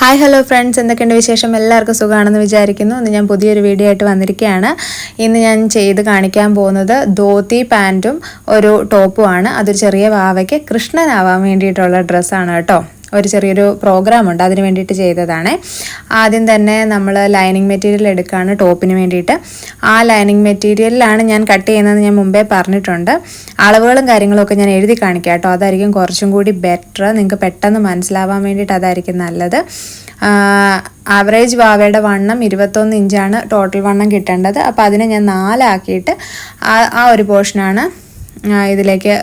Hi hello friends എന്തൊക്കെയുണ്ട് വിശേഷം? എല്ലാവർക്കും സുഖമാണെന്ന് വിചാരിക്കുന്നു. ഇന്ന് ഞാൻ പുതിയൊരു വീഡിയോ ആയിട്ട് വന്നിരിക്കുകയാണ്. ഇന്ന് ഞാൻ ചെയ്ത് കാണിക്കാൻ പോകുന്നത് ധോത്തി പാന്റും ഒരു ടോപ്പുമാണ് അതൊരു ചെറിയ വാവയ്ക്ക് കൃഷ്ണനാവാൻ വേണ്ടിയിട്ടുള്ള ഡ്രസ്സാണ് കേട്ടോ. ഒരു ചെറിയൊരു പ്രോഗ്രാം ഉണ്ട്. അതിന് വേണ്ടിയിട്ട് ചെയ്തതാണ്. ആദ്യം തന്നെ നമ്മൾ ലൈനിങ് മെറ്റീരിയൽ എടുക്കുകയാണ് ടോപ്പിന് വേണ്ടിയിട്ട്. ആ ലൈനിങ് മെറ്റീരിയലിലാണ് ഞാൻ കട്ട് ചെയ്യുന്നത് ഞാൻ മുമ്പേ പറഞ്ഞിട്ടുണ്ട്. അളവുകളും കാര്യങ്ങളൊക്കെ ഞാൻ എഴുതി കാണിക്കാം കേട്ടോ. അതായിരിക്കും കുറച്ചും കൂടി ബെറ്റർ നിങ്ങൾക്ക് പെട്ടെന്ന് മനസ്സിലാവാൻ വേണ്ടിയിട്ട് അതായിരിക്കും നല്ലത്. ആവറേജ് വാവയുടെ വണ്ണം ഇരുപത്തൊന്ന് ഇഞ്ചാണ് ടോട്ടൽ വണ്ണം കിട്ടേണ്ടത്. അപ്പോൾ അതിനെ ഞാൻ നാലാക്കിയിട്ട് ആ ആ ഒരു പോർഷനാണ് ഇതിലേക്ക്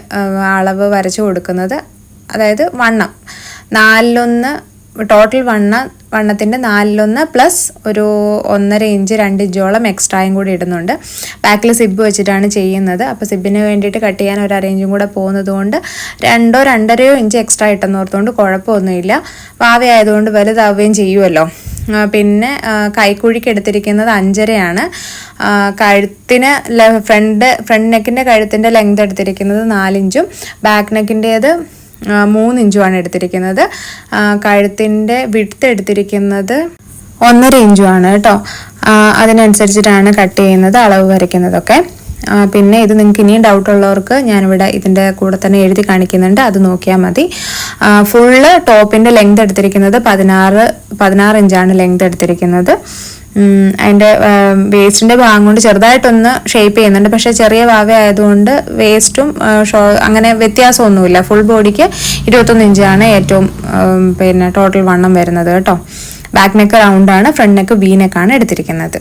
അളവ് വരച്ച് കൊടുക്കുന്നത്. അതായത് വണ്ണം. നാലിലൊന്ന് ടോട്ടൽ വണ്ണ വണ്ണത്തിന്റെ നാലിലൊന്ന് പ്ലസ് ഒരു ഒന്നര ഇഞ്ച് രണ്ട് ഇഞ്ചോളം എക്സ്ട്രായും കൂടി ഇടുന്നുണ്ട്. ബാക്കിൽ സിബ് വെച്ചിട്ടാണ് ചെയ്യുന്നത്. അപ്പോൾ സിബിന് വേണ്ടിയിട്ട് കട്ട് ചെയ്യാൻ ഒരു അറേഞ്ചും കൂടെ പോകുന്നതുകൊണ്ട് രണ്ടോ രണ്ടരയോ ഇഞ്ച് എക്സ്ട്രാ ഇട്ടെന്ന് ഓർത്തുകൊണ്ട് കുഴപ്പമൊന്നുമില്ല വാവയായതുകൊണ്ട് വലുതാവുകയും ചെയ്യുമല്ലോ പിന്നെ കൈക്കുഴിക്ക് എടുത്തിരിക്കുന്നത് അഞ്ചരയാണ്. കഴുത്തിന് ഫ്രണ്ട് ഫ്രണ്ട് നെക്കിന്റെ കഴുത്തിന്റെ ലെങ്ത് എടുത്തിരിക്കുന്നത് നാലിഞ്ചും ബാക്ക് നെക്കിന്റേത് മൂന്ന് ഇഞ്ചുമാണ് എടുത്തിരിക്കുന്നത്. കഴുത്തിന്റെ വിട്ത് എടുത്തിരിക്കുന്നത് ഒന്നര ഇഞ്ചുമാണ് കേട്ടോ. അതിനനുസരിച്ചിട്ടാണ് കട്ട് ചെയ്യുന്നത് അളവ് വരയ്ക്കുന്നതൊക്കെ. പിന്നെ ഇത് നിങ്ങൾക്ക് ഇനിയും ഡൗട്ട് ഉള്ളവർക്ക് ഞാനിവിടെ ഇതിന്റെ കൂടെ തന്നെ എഴുതി കാണിക്കുന്നുണ്ട്. അത് നോക്കിയാൽ മതി. ഫുള്ള് ടോപ്പിന്റെ ലെങ്ത് എടുത്തിരിക്കുന്നത് പതിനാറ് പതിനാറ് ഇഞ്ചാണ് ലെങ്ത് എടുത്തിരിക്കുന്നത്. അതിന്റെ വേസ്റ്റിന്റെ ഭാഗം കൊണ്ട് ചെറുതായിട്ടൊന്ന് ഷേപ്പ് ചെയ്യുന്നുണ്ട്. പക്ഷേ ചെറിയ ഭാഗം ആയതുകൊണ്ട് വേസ്റ്റും ഷോ അങ്ങനെ വ്യത്യാസമൊന്നുമില്ല. ഫുൾ ബോഡിക്ക് ഇരുപത്തൊന്ന് ഇഞ്ചാണ് ഏറ്റവും പിന്നെ ടോട്ടൽ വണ്ണം വരുന്നത് കേട്ടോ. ബാക്ക് നെക്ക് റൗണ്ടാണ് ഫ്രണ്ട് നെക്ക് വി നെക്കാണ് എടുത്തിരിക്കുന്നത്.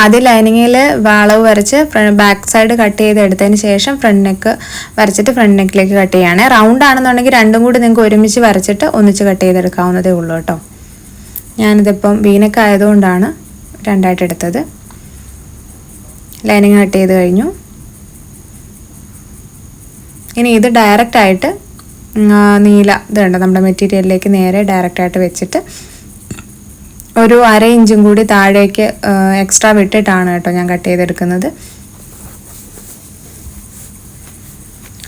ആദ്യം ലൈനിങ്ങിൽ വളവ് വരച്ച് ബാക്ക് സൈഡ് കട്ട് ചെയ്ത് എടുത്തതിന് ശേഷം ഫ്രണ്ട് നെക്ക് വരച്ചിട്ട് ഫ്രണ്ട് നെക്കിലേക്ക് കട്ട് ചെയ്യുകയാണ്. റൗണ്ട് ആണെന്നുണ്ടെങ്കിൽ രണ്ടും കൂടി നിങ്ങൾക്ക് ഒരുമിച്ച് വരച്ചിട്ട് ഒന്നിച്ച് കട്ട് ചെയ്തെടുക്കാവുന്നതേ ഉള്ളൂ കേട്ടോ. ഞാനിതിപ്പം വീനക്ക് ആയതുകൊണ്ടാണ് രണ്ടായിട്ട് എടുത്തത്. ലൈനിങ് കട്ട് ചെയ്ത് കഴിഞ്ഞു. ഇനി ഇത് ഡയറക്റ്റായിട്ട് നീല ഇത് കണ്ടോ നമ്മുടെ മെറ്റീരിയലിലേക്ക് നേരെ ഡയറക്റ്റായിട്ട് വെച്ചിട്ട് ഒരു അര ഇഞ്ചും കൂടി താഴേക്ക് എക്സ്ട്രാ വിട്ടിട്ടാണ് കേട്ടോ ഞാൻ കട്ട് ചെയ്തെടുക്കുന്നത്.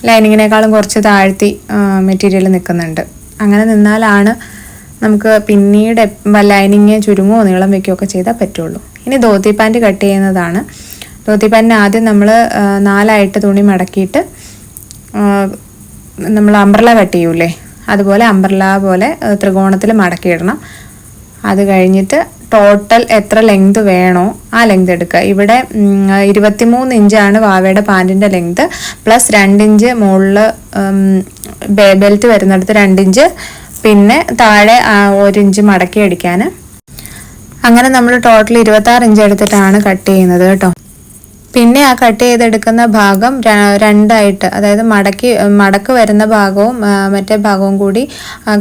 ലൈനിങ്ങിനേക്കാളും കുറച്ച് താഴ്ത്തി മെറ്റീരിയൽ നിൽക്കുന്നുണ്ട്. അങ്ങനെ നിന്നാലാണ് നമുക്ക് പിന്നീട് ലൈനിങ് ചുരുങ്ങോ നീളം വയ്ക്കുകയോ ഒക്കെ ചെയ്താൽ പറ്റുള്ളൂ. ഇനി ധോത്തി പാന്റ് കട്ട് ചെയ്യുന്നതാണ്. ധോത്തി പാന്റിന് ആദ്യം നമ്മൾ നാലായിട്ട് തുണി മടക്കിയിട്ട് നമ്മൾ അംബ്രല കട്ട് ചെയ്യൂലേ? അതുപോലെ അംബ്രല പോലെ ത്രികോണത്തിൽ മടക്കിയിടണം. അത് കഴിഞ്ഞിട്ട് ടോട്ടൽ എത്ര ലെങ്ത് വേണോ ആ ലെങ്ത് എടുക്കുക. ഇവിടെ ഇരുപത്തിമൂന്ന് ഇഞ്ചാണ് വാവയുടെ പാന്റിന്റെ ലെങ്ത് പ്ലസ് രണ്ടിഞ്ച് മുകളിൽ ബെൽറ്റ് വരുന്നിടത്ത് രണ്ടിഞ്ച് പിന്നെ താഴെ ഒരു ഇഞ്ച് മടക്കി അടിക്കാൻ അങ്ങനെ നമ്മൾ ടോട്ടൽ ഇരുപത്താറ് ഇഞ്ച് എടുത്തിട്ടാണ് കട്ട് ചെയ്യുന്നത് കേട്ടോ. പിന്നെ ആ കട്ട് ചെയ്തെടുക്കുന്ന ഭാഗം രണ്ടായിട്ട് അതായത് മടക്കി മടക്ക് വരുന്ന ഭാഗവും മറ്റേ ഭാഗവും കൂടി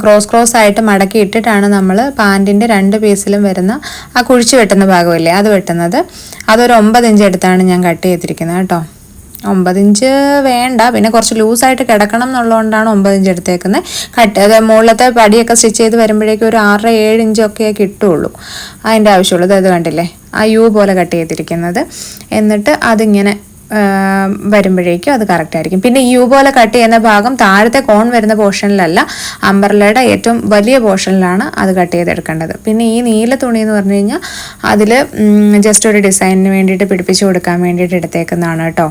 ക്രോസ് ക്രോസ് ആയിട്ട് മടക്കി ഇട്ടിട്ടാണ് നമ്മൾ പാന്റിന്റെ രണ്ട് പീസിലും വരുന്ന ആ കുഴിച്ച് വെട്ടുന്ന ഭാഗമില്ലേ അത് വെട്ടുന്നത്. അതൊരു ഒമ്പത് ഇഞ്ച് എടുത്താണ് ഞാൻ കട്ട് ചെയ്തിരിക്കുന്നത് കേട്ടോ. ഒമ്പത് ഇഞ്ച് വേണ്ട. പിന്നെ കുറച്ച് ലൂസായിട്ട് കിടക്കണം എന്നുള്ളതുകൊണ്ടാണ് ഒമ്പത് ഇഞ്ച് എടുത്തേക്കുന്നത്. കട്ട് അത് മുകളിലത്തെ പടിയൊക്കെ സ്റ്റിച്ച് ചെയ്ത് വരുമ്പോഴേക്കും ഒരു ആറര ഏഴ് ഇഞ്ചൊക്കെ കിട്ടുള്ളൂ. അതിന്റെ ആവശ്യമുള്ളത് അത് കണ്ടില്ലേ? ആ യു പോലെ കട്ട് ചെയ്തിരിക്കുന്നത്. എന്നിട്ട് അതിങ്ങനെ വരുമ്പോഴേക്കും അത് കറക്റ്റ് ആയിരിക്കും. പിന്നെ യു പോലെ കട്ട് ചെയ്യുന്ന ഭാഗം താഴത്തെ കോൺ വരുന്ന പോർഷനിലല്ല അമ്പർലയുടെ ഏറ്റവും വലിയ പോർഷനിലാണ് അത് കട്ട് ചെയ്തെടുക്കേണ്ടത്. പിന്നെ ഈ നീല തുണി എന്ന് പറഞ്ഞു കഴിഞ്ഞാൽ അതിൽ ജസ്റ്റ് ഒരു ഡിസൈനിന് വേണ്ടിയിട്ട് പിടിപ്പിച്ച് കൊടുക്കാൻ വേണ്ടിയിട്ട് എടുത്തേക്കുന്നതാണ് കേട്ടോ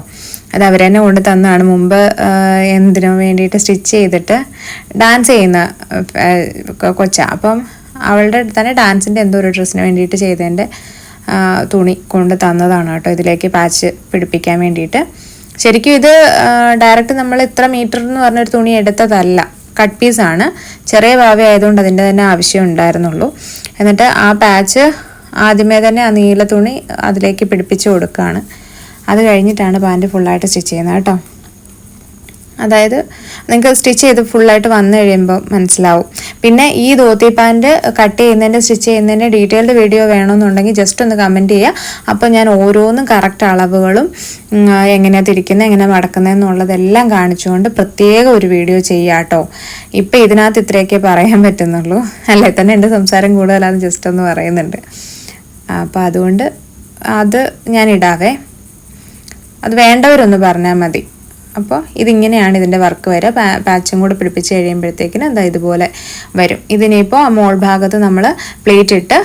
അത് അവർ തന്നെ കൊണ്ട് തന്നാണ്. മുമ്പ് എന്തിനു വേണ്ടിയിട്ട് സ്റ്റിച്ച് ചെയ്തിട്ട് ഡാൻസ് ചെയ്യുന്ന കൊച്ച. അപ്പം അവളുടെ തന്നെ ഡാൻസിന്റെ എന്തോ ഒരു ഡ്രസ്സിന് വേണ്ടിയിട്ട് ചെയ്തതിന്റെ തുണി കൊണ്ട് തന്നതാണ് കേട്ടോ. ഇതിലേക്ക് പാച്ച് പിടിപ്പിക്കാൻ വേണ്ടിയിട്ട്. ശരിക്കും ഇത് ഡയറക്റ്റ് നമ്മൾ ഇത്ര മീറ്റർ എന്ന് പറഞ്ഞൊരു തുണി എടുത്തതല്ല. കട്ട് പീസാണ് ചെറിയ ഭാവ ആയതുകൊണ്ട് അതിന്റെ തന്നെ ആവശ്യം ഉണ്ടായിരുന്നുള്ളൂ. എന്നിട്ട് ആ പാച്ച് ആദ്യമേ തന്നെ ആ നീല തുണി അതിലേക്ക് പിടിപ്പിച്ച് കൊടുക്കുകയാണ്. അത് കഴിഞ്ഞിട്ടാണ് പാന്റ് ഫുള്ളായിട്ട് സ്റ്റിച്ച് ചെയ്യുന്നത് കേട്ടോ. അതായത് നിങ്ങൾക്ക് സ്റ്റിച്ച് ചെയ്ത് ഫുള്ളായിട്ട് വന്നു കഴിയുമ്പോൾ മനസ്സിലാവും. പിന്നെ ഈ ധോത്തി പാന്റ് കട്ട് ചെയ്യുന്നതിന്റെ സ്റ്റിച്ച് ചെയ്യുന്നതിന്റെ ഡീറ്റെയിൽഡ് വീഡിയോ വേണമെന്നുണ്ടെങ്കിൽ ജസ്റ്റ് ഒന്ന് കമന്റ് ചെയ്യുക. അപ്പോൾ ഞാൻ ഓരോന്നും കറക്റ്റ് അളവുകളും എങ്ങനെയാണ് തിരിക്കുന്നത് എങ്ങനെ മടക്കുന്നത് എന്നുള്ളതെല്ലാം കാണിച്ചുകൊണ്ട് പ്രത്യേക ഒരു വീഡിയോ ചെയ്യുക കേട്ടോ ഇപ്പം ഇതിനകത്ത് ഇത്രയൊക്കെ പറയാൻ പറ്റുന്നുള്ളൂ. അല്ലേ? തന്നെ എന്റെ സംസാരം കൂടുതലാണ് ജസ്റ്റ് ഒന്ന് പറയുന്നുണ്ട്. അപ്പോൾ അതുകൊണ്ട് അത് ഞാൻ ഇടാവേ. അത് വേണ്ടവരൊന്ന് പറഞ്ഞാൽ മതി. അപ്പോൾ ഇതിങ്ങനെയാണ് ഇതിന്റെ വർക്ക് വരിക. പാച്ചും കൂടെ പിടിപ്പിച്ച് കഴിയുമ്പോഴത്തേക്കിന് എന്താ ഇതുപോലെ വരും. ഇതിനിപ്പോൾ ആ മോൾ ഭാഗത്ത് നമ്മൾ പ്ലേറ്റ് ഇട്ട്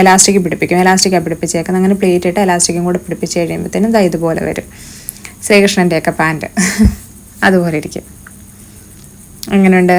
എലാസ്റ്റിക് പിടിപ്പിക്കും. എലാസ്റ്റിക്കാണ് പിടിപ്പിച്ചേക്കുന്നത്. അങ്ങനെ പ്ലേറ്റ് ഇട്ട് എലാസ്റ്റിക്കും കൂടെ പിടിപ്പിച്ച് കഴിയുമ്പോഴത്തേനും ഇതാ ഇതുപോലെ വരും. ശ്രീകൃഷ്ണന്റെയൊക്കെ പാന്റ് അതുപോലെ ഇരിക്കും. എങ്ങനെയുണ്ട്?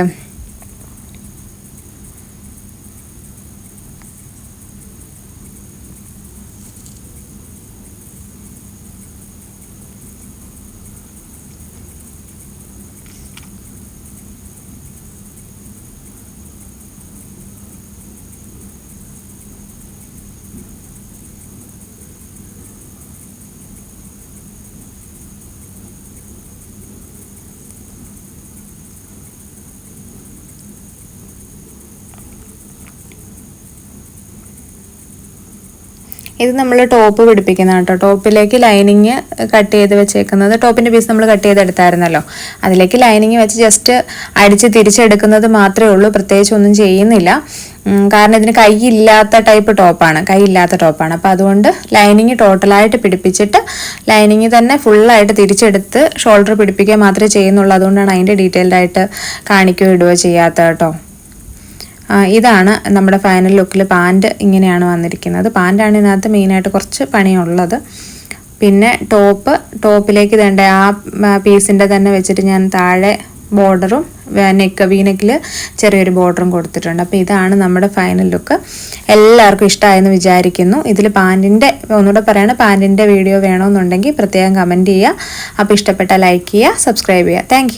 ഇത് നമ്മൾ ടോപ്പ് പിടിപ്പിക്കുന്ന കേട്ടോ. ടോപ്പിലേക്ക് ലൈനിങ് കട്ട് ചെയ്ത് വെച്ചേക്കുന്നത് ടോപ്പിന്റെ പീസ് നമ്മൾ കട്ട് ചെയ്തെടുത്തായിരുന്നല്ലോ അതിലേക്ക് ലൈനിങ് വെച്ച് ജസ്റ്റ് അടിച്ച് തിരിച്ചെടുക്കുന്നത് മാത്രമേ ഉള്ളൂ. പ്രത്യേകിച്ച് ഒന്നും ചെയ്യുന്നില്ല. കാരണം ഇതിന് കൈയില്ലാത്ത ടൈപ്പ് ടോപ്പാണ് കൈയില്ലാത്ത ടോപ്പാണ് അപ്പോൾ അതുകൊണ്ട് ലൈനിങ് ടോട്ടലായിട്ട് പിടിപ്പിച്ചിട്ട് ലൈനിങ് തന്നെ ഫുള്ളായിട്ട് തിരിച്ചെടുത്ത് ഷോൾഡർ പിടിപ്പിക്കുക മാത്രമേ ചെയ്യുന്നുള്ളൂ. അതുകൊണ്ടാണ് അതിന്റെ ഡീറ്റെയിൽഡ് ആയിട്ട് കാണിക്കുകയോ ഇടുകയോ ചെയ്യാത്ത കേട്ടോ. ഇതാണ് നമ്മുടെ ഫൈനൽ ലുക്കിൽ പാന്റ് ഇങ്ങനെയാണ് വന്നിരിക്കുന്നത്. പാന്റാണ് ഇതിനകത്ത് മെയിനായിട്ട് കുറച്ച് പണിയുള്ളത്. പിന്നെ ടോപ്പ് ടോപ്പിലേക്ക് തേണ്ട ആ പീസിന്റെ തന്നെ വെച്ചിട്ട് ഞാൻ താഴെ ബോർഡറും നെക്ക് വീനെക്കിൽ ചെറിയൊരു ബോർഡറും കൊടുത്തിട്ടുണ്ട്. അപ്പോൾ ഇതാണ് നമ്മുടെ ഫൈനൽ ലുക്ക് എല്ലാവർക്കും ഇഷ്ടമായെന്ന് വിചാരിക്കുന്നു. ഇതിൽ പാന്റിന്റെ ഒന്നുകൂടെ പറയുകയാണ് പാന്റിന്റെ വീഡിയോ വേണമെന്നുണ്ടെങ്കിൽ പ്രത്യേകം കമന്റ് ചെയ്യുക. അപ്പോൾ ഇഷ്ടപ്പെട്ട ലൈക്ക് ചെയ്യുക സബ്സ്ക്രൈബ് ചെയ്യുക. താങ്ക്